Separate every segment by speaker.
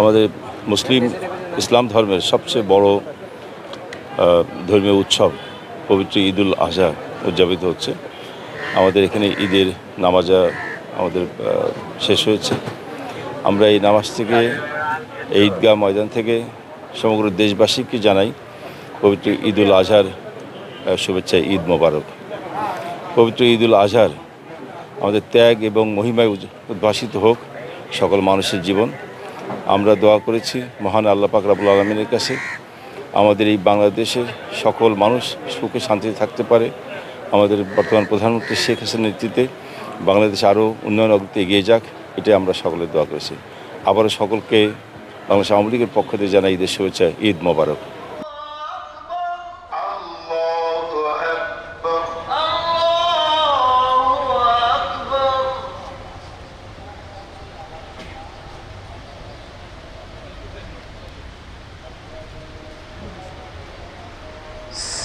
Speaker 1: আমাদের মুসলিম ইসলাম ধর্মের সবচেয়ে বড় ধর্মীয় উৎসব পবিত্র ঈদুল আজহা উদযাপিত হচ্ছে। আমাদের এখানে ঈদের নামাজা আমাদের শেষ হয়েছে। আমরা এই নামাজ থেকে, এই ঈদগাহ ময়দান থেকে সমগ্র দেশবাসীকে জানাই পবিত্র ঈদুল আজহার শুভেচ্ছা, ঈদ মোবারক। পবিত্র ঈদুল আজহার আমাদের ত্যাগ এবং মহিমায় উদ্ভাসিত হোক সকল মানুষের জীবন। আমরা দোয়া করেছি মহান আল্লাহ পাক রাবুল আলমিনের কাছে। আমাদের এই বাংলাদেশের সকল মানুষ সুখে শান্তিতে থাকতে পারে। আমাদের বর্তমান প্রধানমন্ত্রী শেখ হাসিনার নেতৃত্বে বাংলাদেশ আরও উন্নয়ন অগ্রতে এগিয়ে যাক, এটাই আমরা সকলে দোয়া করেছি। আবারও সকলকে বাংলাদেশ আওয়ামী লীগের পক্ষ থেকে জানাই ঈদের শুভেচ্ছা, ঈদ মোবারক।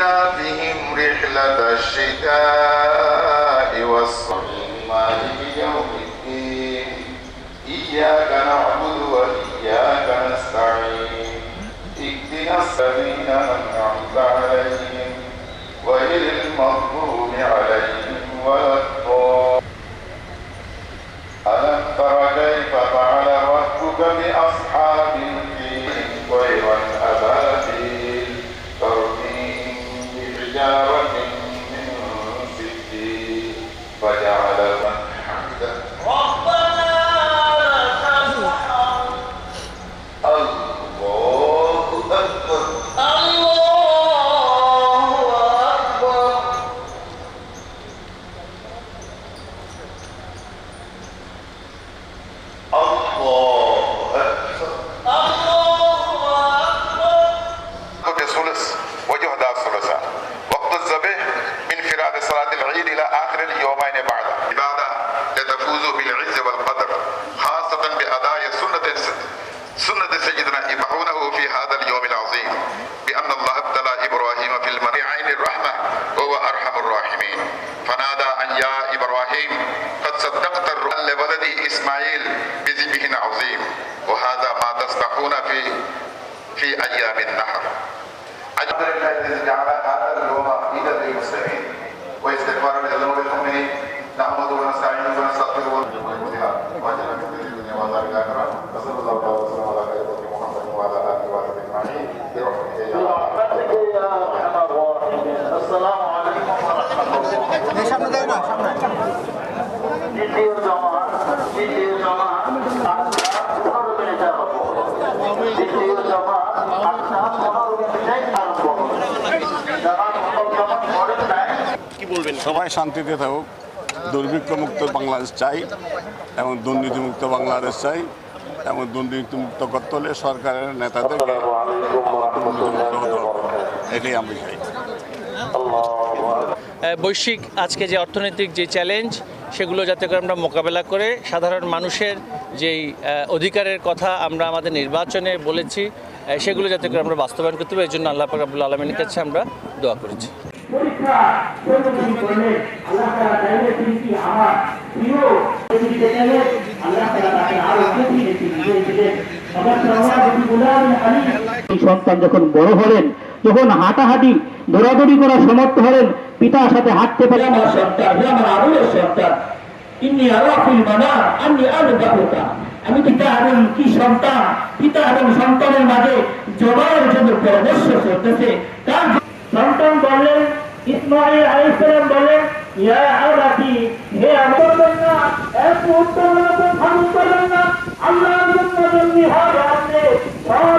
Speaker 2: إيلافهم رحلة الشتاء والصيف مالك يوم الدين إياك نعبد وإياك نستعين اهدنا السبيل أيام النحر الحمد لله الذي جعل هذا اليوم عيدا للمسلمين واستغفارا لذنوب المؤمنين نحمده ونستعينه ونستغفره ونستغفره واجعلنا في الدنيا وعذاب الاخره وصلى الله وسلم على خير محمد وعلى اله وصحبه اجمعين برحمته يا
Speaker 3: برحمتك يا ارحم الراحمين السلام عليكم ورحمه الله দ্বিতীয় জমা দ্বিতীয় জমা আটটা পনেরো মিনিটে আরম্ভ হবে। দ্বিতীয় জমা আটটা পনেরো মিনিটে আরম্ভ হবে। যারা জমা করেন নাই
Speaker 4: সবাই শান্তিতে থাকুক। দুর্ভিক্ষমুক্ত বাংলাদেশ চাই এবং দুর্নীতিমুক্ত বাংলাদেশ চাই এবং দুর্নীতিমুক্ত করতে হলে সরকারের নেতাদেরকে দুর্নীতিমুক্ত হতে হবে এটাই আমি চাই।
Speaker 5: বৈশ্বিক আজকে যে অর্থনৈতিক যে চ্যালেঞ্জ সেগুলো যাতে করে আমরা মোকাবেলা করে সাধারণ মানুষের যেই অধিকারের কথা আমরা আমাদের নির্বাচনে বলেছি সেগুলো যাতে করে আমরা বাস্তবায়ন করতে পারি এই জন্য আল্লাহ পাকাবুল আলমিনের কাছে আমরা দোয়া করেছি।
Speaker 6: পরীক্ষা প্রতিদিন করলে আল্লাহ তারা চাইলে তিনি কি আমার প্রিয় পৃথিবীতে গেলে আল্লাহ তারা তাকে আরও গতি দিয়েছিলেন সন্তান যখন বড় হলেন যখন হাঁটাহাঁটি দৌড়াদৌড়ি করার সমর্থ হলেন পিতার সাথে হাঁটতে পারে আমার সন্তান আমার আদরের সন্তান ইন্নি আলাফিল মানা আমি আলু আমি পিতা এবং কি সন্তান পিতা এবং সন্তানের মাঝে জবাইয়ের জন্য পরামর্শ চলতেছে, তার সন্তান বললেন ইসমাইল আলাইসালাম বললেন ইয়া আবাতি, হে আমার না এক উত্তম রকম ভালো করেন না, আল্লাহর জন্য জন্য হবে আপনি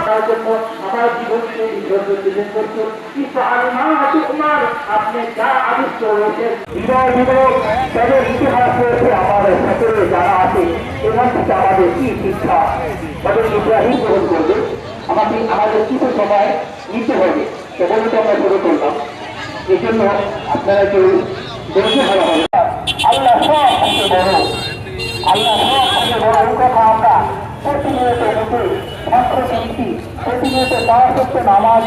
Speaker 6: তার জন্য আমার জীবনকে বিসর্জন দিলেন করছেন। ইসমাইল মা তোমার, আপনি যা আদিষ্ট রয়েছেন, হৃদয় বিবেক তাদের ইতিহাস রয়েছে আমার সাথে যারা আছে এখান থেকে আমাদের কি শিক্ষা? তাদের ইব্রাহিম গ্রহণ করবে। আমাকে আমাদের কিছু সময় নিতে হবে। সেগুলো তো আপনারা আল্লাহ সব থেকে বড়। আল্লাহ সব থেকে বড় কথা আমরা প্রতিনিয়ত বুঝি মাত্র চিনছি প্রতিনিয়ত তার হচ্ছে নামাজ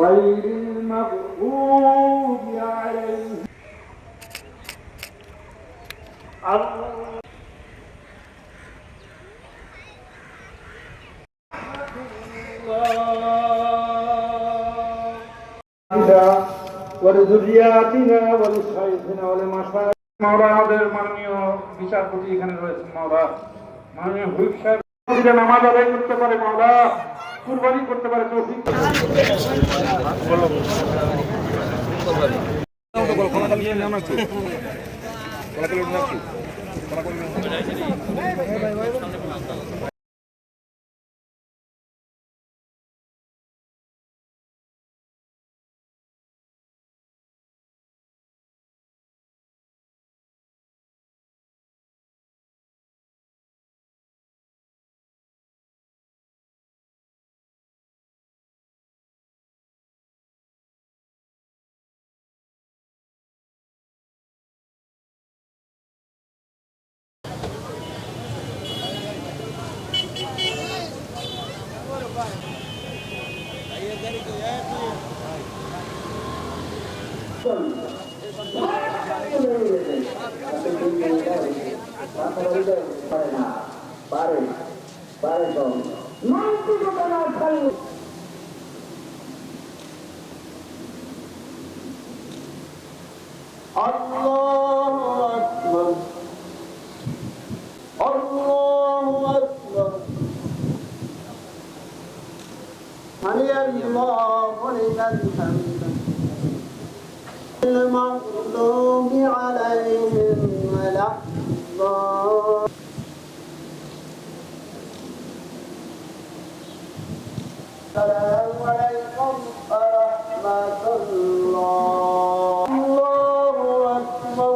Speaker 6: غير المغضوب عليهم
Speaker 7: ولذرياتنا ولشيخنا ولمشايخ মাওলা আমাদের মাননীয় বিচারপতি এখানে রয়েছেন মাওলা মাননীয় হুইপ সাহেব নামাজ আদায় করতে পারে মাওলা কুরবানি করতে পারে
Speaker 3: الله أكبر الله أكبر حمي الله لمن حمده المغضوب عليهم ولا السلام عليكم ورحمة الله. الله أكبر.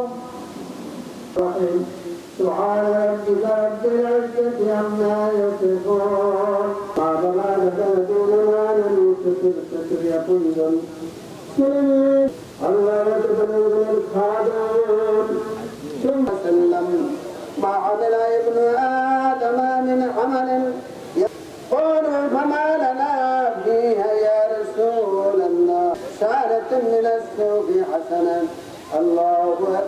Speaker 3: سبحان ربك رب العزة عما يصفون. قال ما تدعون ما نموت في الفكر يقول ما عمل ابن آدم من عمل. قالوا فما لنا فيها يا رسول الله. سالة من السوق حسنا الله أكبر.